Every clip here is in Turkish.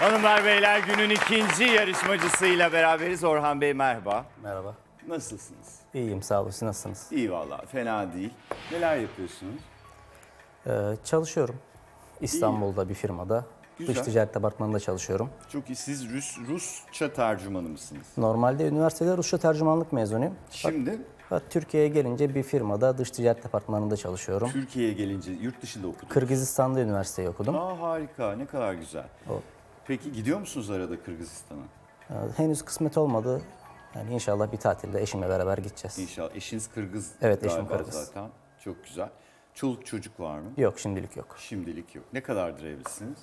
Hanımlar beyler günün ikinci yarışmacısıyla beraberiz. Orhan Bey merhaba. Merhaba. Nasılsınız? İyiyim sağ olun. Siz nasılsınız? İyi valla fena değil. Neler yapıyorsunuz? Ee, çalışıyorum. İstanbul'da bir firmada. Güzel. Dış ticaret departmanında çalışıyorum. Çok iyi. Siz Rus, Rusça tercümanı mısınız? Normalde üniversitede Rusça tercümanlık mezunuyum. Şimdi Fakat Türkiye'ye gelince bir firmada dış ticaret departmanında çalışıyorum. Türkiye'ye gelince yurt dışında okudunuz. Kırgızistan'da üniversiteyi okudum. Aa harika ne kadar güzel. O- Peki gidiyor musunuz arada Kırgızistan'a? Ee, henüz kısmet olmadı. Yani inşallah bir tatilde eşimle beraber gideceğiz. İnşallah. Eşiniz Kırgız Evet, eşim galiba Kırgız. zaten. Çok güzel. Çoluk çocuk var mı? Yok şimdilik yok. Şimdilik yok. Ne kadardır evlisiniz?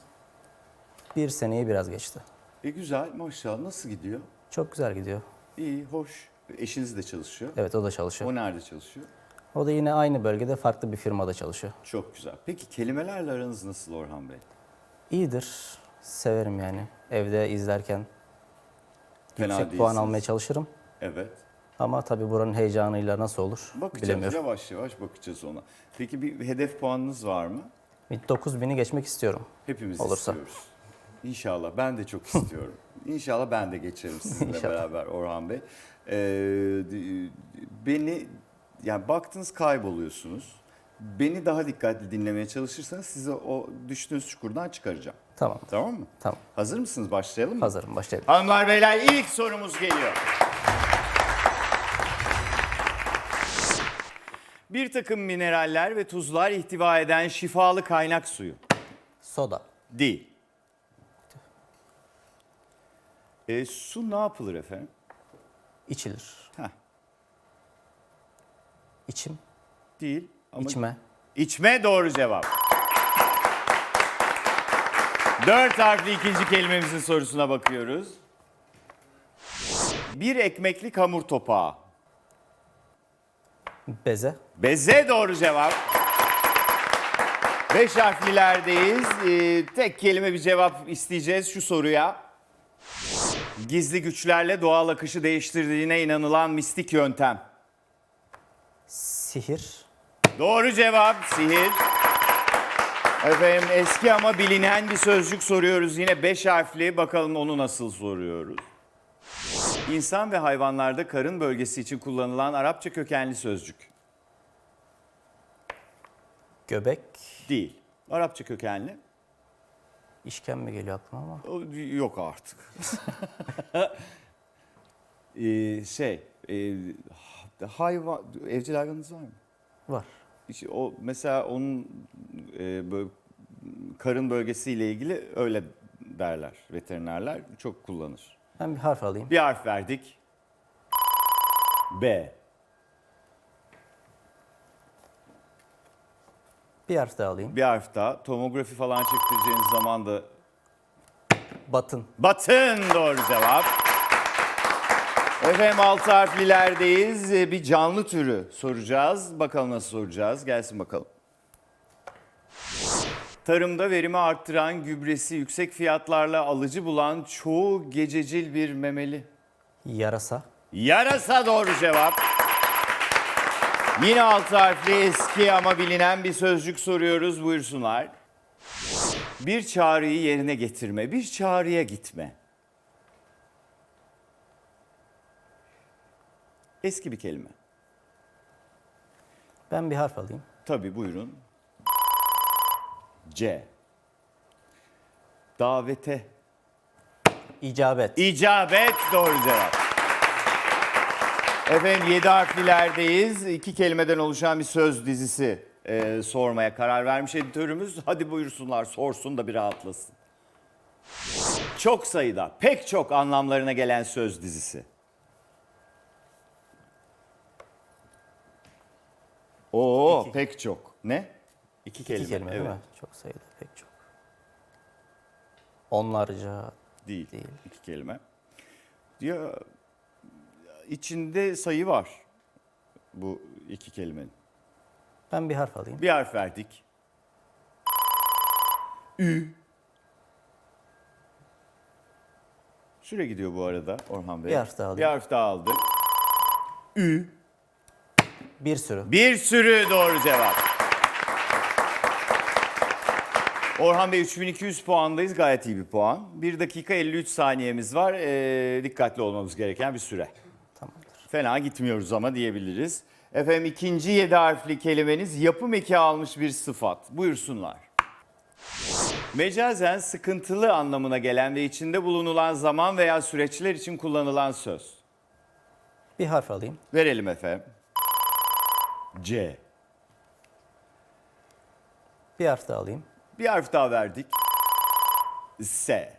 Bir seneyi biraz geçti. E güzel maşallah. Nasıl gidiyor? Çok güzel gidiyor. İyi, hoş. Eşiniz de çalışıyor. Evet o da çalışıyor. O nerede çalışıyor? O da yine aynı bölgede farklı bir firmada çalışıyor. Çok güzel. Peki kelimelerle aranız nasıl Orhan Bey? İyidir. Severim yani. Evde izlerken Fena yüksek değilsiniz. puan almaya çalışırım. Evet. Ama tabii buranın heyecanıyla nasıl olur Bakacağız. bilemiyorum. Yavaş yavaş bakacağız ona. Peki bir hedef puanınız var mı? Bir 9000'i geçmek istiyorum. Hepimiz Olursa. istiyoruz. İnşallah. Ben de çok istiyorum. İnşallah ben de geçerim sizinle İnşallah. beraber Orhan Bey. Ee, beni yani baktınız kayboluyorsunuz. Beni daha dikkatli dinlemeye çalışırsanız sizi o düştüğünüz çukurdan çıkaracağım. Tamam. Tamam mı? Tamam. Hazır mısınız? Başlayalım mı? Hazırım. Başlayalım. Hanımlar beyler ilk sorumuz geliyor. Bir takım mineraller ve tuzlar ihtiva eden şifalı kaynak suyu. Soda. Değil. E, su ne yapılır efendim? İçilir. Heh, İçim. değil. Ama içme. İçme doğru cevap. Dört harfli ikinci kelimemizin sorusuna bakıyoruz. Bir ekmeklik hamur topağı. Beze. Beze doğru cevap. Beş harflilerdeyiz. Ee, tek kelime bir cevap isteyeceğiz şu soruya. Gizli güçlerle doğal akışı değiştirdiğine inanılan mistik yöntem. Sihir. Doğru cevap sihir. Efendim eski ama bilinen bir sözcük soruyoruz. Yine beş harfli. Bakalım onu nasıl soruyoruz. İnsan ve hayvanlarda karın bölgesi için kullanılan Arapça kökenli sözcük. Göbek. Değil. Arapça kökenli. İşken mi geliyor aklıma ama? O, Yok artık. Ee, şey, e, hayvan, evcil hayvanınız var mı? Var. İşte o mesela onun e, böyle karın bölgesiyle ilgili öyle derler veterinerler çok kullanır. Ben bir harf alayım. Bir harf verdik. B. Bir harf daha alayım. Bir harf daha. Tomografi falan çektireceğiniz zaman da Batın. Batın doğru cevap. Efendim altı harflilerdeyiz. Ee, Bir canlı türü soracağız. Bakalım nasıl soracağız. Gelsin bakalım. Tarımda verimi arttıran, gübresi yüksek fiyatlarla alıcı bulan çoğu gececil bir memeli. Yarasa. Yarasa doğru cevap. Yine altı harfli eski ama bilinen bir sözcük soruyoruz. Buyursunlar. Bir çağrıyı yerine getirme, bir çağrıya gitme. Eski bir kelime. Ben bir harf alayım. Tabii buyurun. C. Davete. İcabet. İcabet doğru cevap. Efendim yedi harflilerdeyiz. İki kelimeden oluşan bir söz dizisi e, sormaya karar vermiş editörümüz. Hadi buyursunlar sorsun da bir rahatlasın. Çok sayıda, pek çok anlamlarına gelen söz dizisi. Oo pek çok. Ne? İki kelime. İki kelime evet. değil mi? Çok sayıda pek çok. Onlarca. Değil. Değil. İki kelime. Ya içinde sayı var bu iki kelimenin. Ben bir harf alayım. Bir harf verdik. Ü. Süre gidiyor bu arada Orhan Bey. Bir harf daha Bir alayım. harf daha aldık. Ü. Bir sürü. Bir sürü doğru cevap. Orhan Bey 3200 puandayız. Gayet iyi bir puan. 1 dakika 53 saniyemiz var. Ee, dikkatli olmamız gereken bir süre. Tamamdır. Fena gitmiyoruz ama diyebiliriz. Efendim ikinci 7 harfli kelimeniz yapım eki almış bir sıfat. Buyursunlar. Mecazen sıkıntılı anlamına gelen ve içinde bulunulan zaman veya süreçler için kullanılan söz. Bir harf alayım. Verelim efendim. C. Bir harf daha alayım. Bir harf daha verdik. S.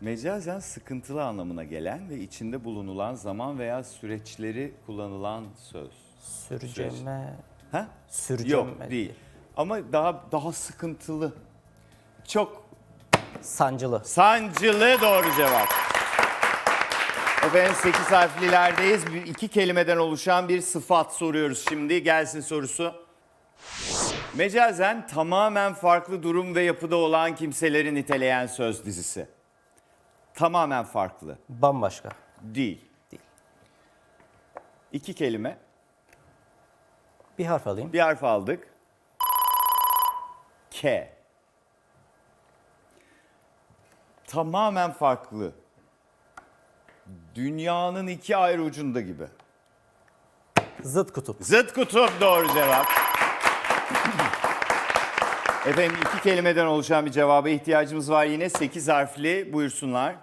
Mecazen sıkıntılı anlamına gelen ve içinde bulunulan zaman veya süreçleri kullanılan söz. Sürceme. Ha? Sürceme Yok değil. Ama daha daha sıkıntılı. Çok Sancılı. sancılı doğru cevap. Efendim 8 harflilerdeyiz. Bir- iki kelimeden oluşan bir sıfat soruyoruz şimdi. Gelsin sorusu. Mecazen tamamen farklı durum ve yapıda olan kimseleri niteleyen söz dizisi. Tamamen farklı. Bambaşka. Değil. Değil. İki kelime. Bir harf alayım. Bir harf aldık. K. Tamamen farklı. Dünyanın iki ayrı ucunda gibi. Zıt kutup. Zıt kutup doğru cevap. Efendim iki kelimeden oluşan bir cevaba ihtiyacımız var yine. Sekiz harfli buyursunlar.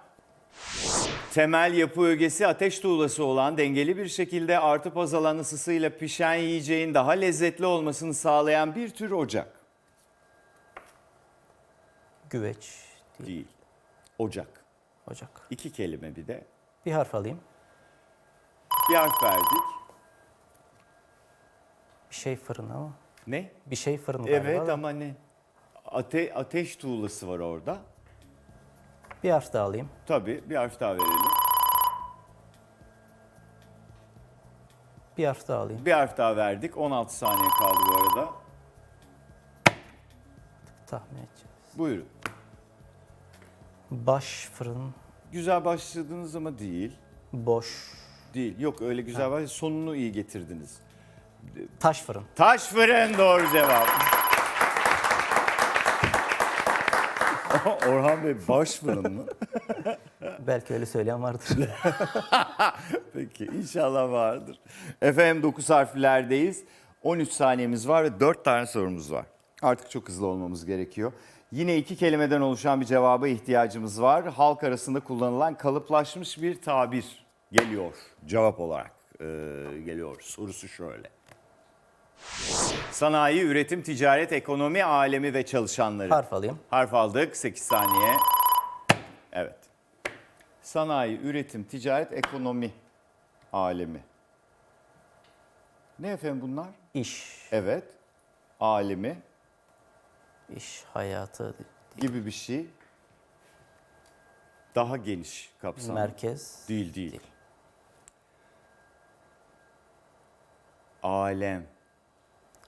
Temel yapı ögesi ateş tuğlası olan dengeli bir şekilde artıp azalan ısısıyla pişen yiyeceğin daha lezzetli olmasını sağlayan bir tür ocak. Güveç. Değil. Değil. Ocak. Ocak. İki kelime bir de. Bir harf alayım. Bir harf verdik. Bir şey fırını ama. Ne? Bir şey fırını galiba Evet da. ama ne? Ate ateş tuğlası var orada. Bir harf daha alayım. Tabii bir harf daha verelim. Bir harf daha alayım. Bir harf daha verdik. 16 saniye kaldı bu arada. Tahmin edeceğiz. Buyurun. Baş fırın. Güzel başladınız ama değil. Boş. Değil. Yok öyle güzel baş. Sonunu iyi getirdiniz. Taş fırın. Taş fırın doğru cevap. Orhan Bey baş fırın mı? Belki öyle söyleyen vardır. Peki inşallah vardır. Efendim 9 harflerdeyiz. 13 saniyemiz var ve 4 tane sorumuz var. Artık çok hızlı olmamız gerekiyor. Yine iki kelimeden oluşan bir cevaba ihtiyacımız var. Halk arasında kullanılan kalıplaşmış bir tabir geliyor. Cevap olarak e, geliyor. Sorusu şöyle. Sanayi, üretim, ticaret, ekonomi, alemi ve çalışanları. harf alayım. Harf aldık 8 saniye. Evet. Sanayi, üretim, ticaret, ekonomi alemi. Ne efendim bunlar? İş. Evet. Alemi İş hayatı. gibi bir şey. Daha geniş kapsamlı. Merkez. Değil değil. Alem.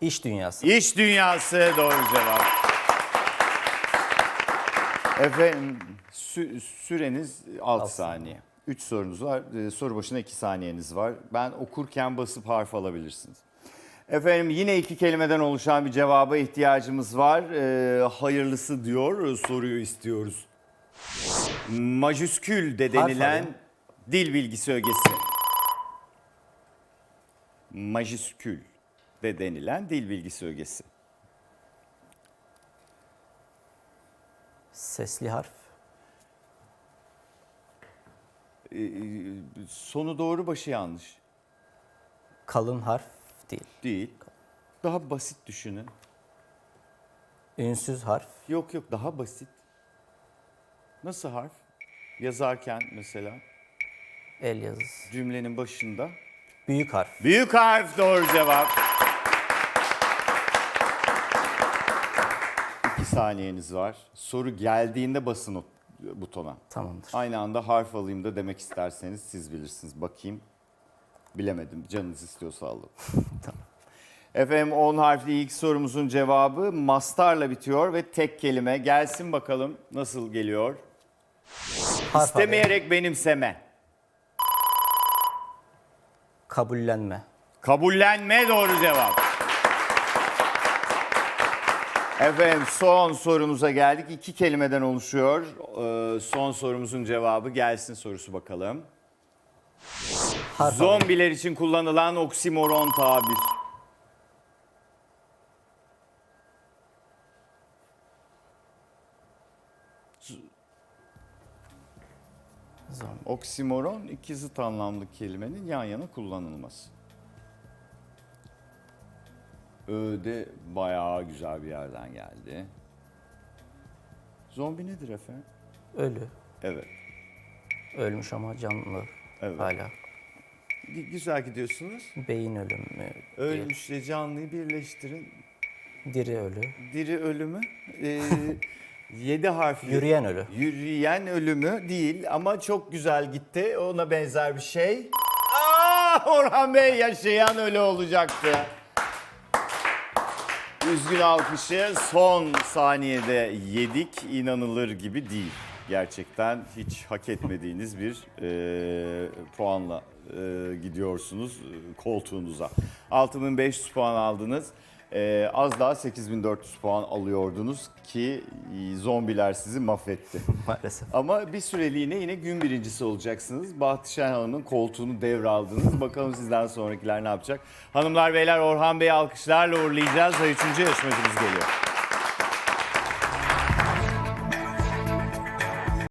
İş dünyası. İş dünyası doğru cevap. Efendim sü- süreniz 6 Altı saniye. 3 sorunuz var. Ee, soru başına 2 saniyeniz var. Ben okurken basıp harf alabilirsiniz. Efendim yine iki kelimeden oluşan bir cevaba ihtiyacımız var. Ee, hayırlısı diyor, soruyu istiyoruz. Majüskül de denilen alayım. dil bilgisi ögesi. Majüskül de denilen dil bilgisi ögesi. Sesli harf. Ee, sonu doğru başı yanlış. Kalın harf değil. Değil. Daha basit düşünün. Ünsüz harf. Yok yok daha basit. Nasıl harf? Yazarken mesela El yazısı. cümlenin başında. Büyük harf. Büyük harf doğru cevap. İki saniyeniz var. Soru geldiğinde basın o butona. Tamamdır. Aynı anda harf alayım da demek isterseniz siz bilirsiniz. Bakayım. Bilemedim. Canınız istiyorsa alın. Tamam. Efendim 10 harfli ilk sorumuzun cevabı mastarla bitiyor ve tek kelime. Gelsin bakalım nasıl geliyor. Harf. İstemeyerek benimseme. Kabullenme. Kabullenme doğru cevap. Efendim son sorumuza geldik. İki kelimeden oluşuyor. Ee, son sorumuzun cevabı gelsin sorusu bakalım. Harf. Zombiler için kullanılan oksimoron tabir. Zombi. Oksimoron iki zıt anlamlı kelimenin yan yana kullanılması. Öde bayağı güzel bir yerden geldi. Zombi nedir efendim? Ölü. Evet. Ölmüş ama canlı Evet. hala. Gü- Güzel gidiyorsunuz. Beyin ölümü. Ölmüşle canlıyı birleştirin. Diri ölü. Diri ölümü. Ee, yedi harfli. Yürüyen ölü. Yürüyen ölümü değil ama çok güzel gitti. Ona benzer bir şey. Aa, Orhan Bey yaşayan ölü olacaktı. Üzgün alkışı son saniyede yedik. İnanılır gibi değil. Gerçekten hiç hak etmediğiniz bir e, puanla e, gidiyorsunuz e, koltuğunuza. 6500 puan aldınız. E, az daha 8400 puan alıyordunuz ki e, zombiler sizi mahvetti. Maalesef. Ama bir süreliğine yine gün birincisi olacaksınız. Bahtişen Hanım'ın koltuğunu devraldınız. Bakalım sizden sonrakiler ne yapacak? Hanımlar beyler Orhan Bey'i alkışlarla uğurlayacağız ve üçüncü yarışmacımız geliyor.